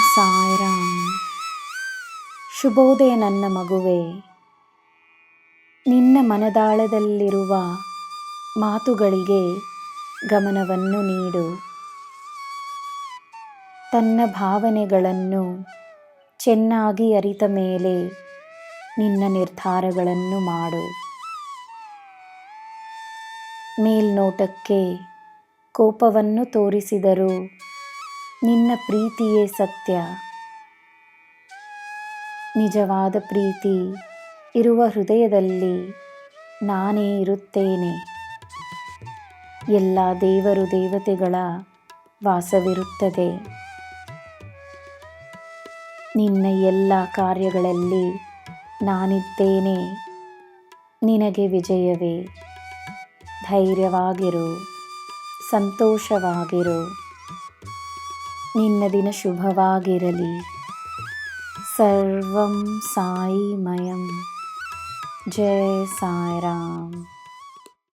ಸಾಯ್ರಾಮ್ ಶುಭೋದಯ ನನ್ನ ಮಗುವೆ. ನಿನ್ನ ಮನದಾಳದಲ್ಲಿರುವ ಮಾತುಗಳಿಗೆ ಗಮನವನ್ನು ನೀಡು. ತನ್ನ ಭಾವನೆಗಳನ್ನು ಚೆನ್ನಾಗಿ ಅರಿತ ಮೇಲೆ ನಿನ್ನ ನಿರ್ಧಾರಗಳನ್ನು ಮಾಡು. ಮೇಲ್ನೋಟಕ್ಕೆ ಕೋಪವನ್ನು ತೋರಿಸಿದರೂ ನಿನ್ನ ಪ್ರೀತಿಯೇ ಸತ್ಯ. ನಿಜವಾದ ಪ್ರೀತಿ ಇರುವ ಹೃದಯದಲ್ಲಿ ನಾನೇ ಇರುತ್ತೇನೆ. ಎಲ್ಲ ದೇವರು ದೇವತೆಗಳ ವಾಸವಿರುತ್ತದೆ. ನಿನ್ನ ಎಲ್ಲ ಕಾರ್ಯಗಳಲ್ಲಿ ನಾನಿದ್ದೇನೆ. ನಿನಗೆ ವಿಜಯವೇ. ಧೈರ್ಯವಾಗಿರು, ಸಂತೋಷವಾಗಿರು. ನಿನ್ನ ದಿನ ಶುಭವಾಗಿರಲಿ ಸರ್ವಂ ಸಾಯಿಮಯಂ ಜಯ ಸಾಯಿರಾಮ್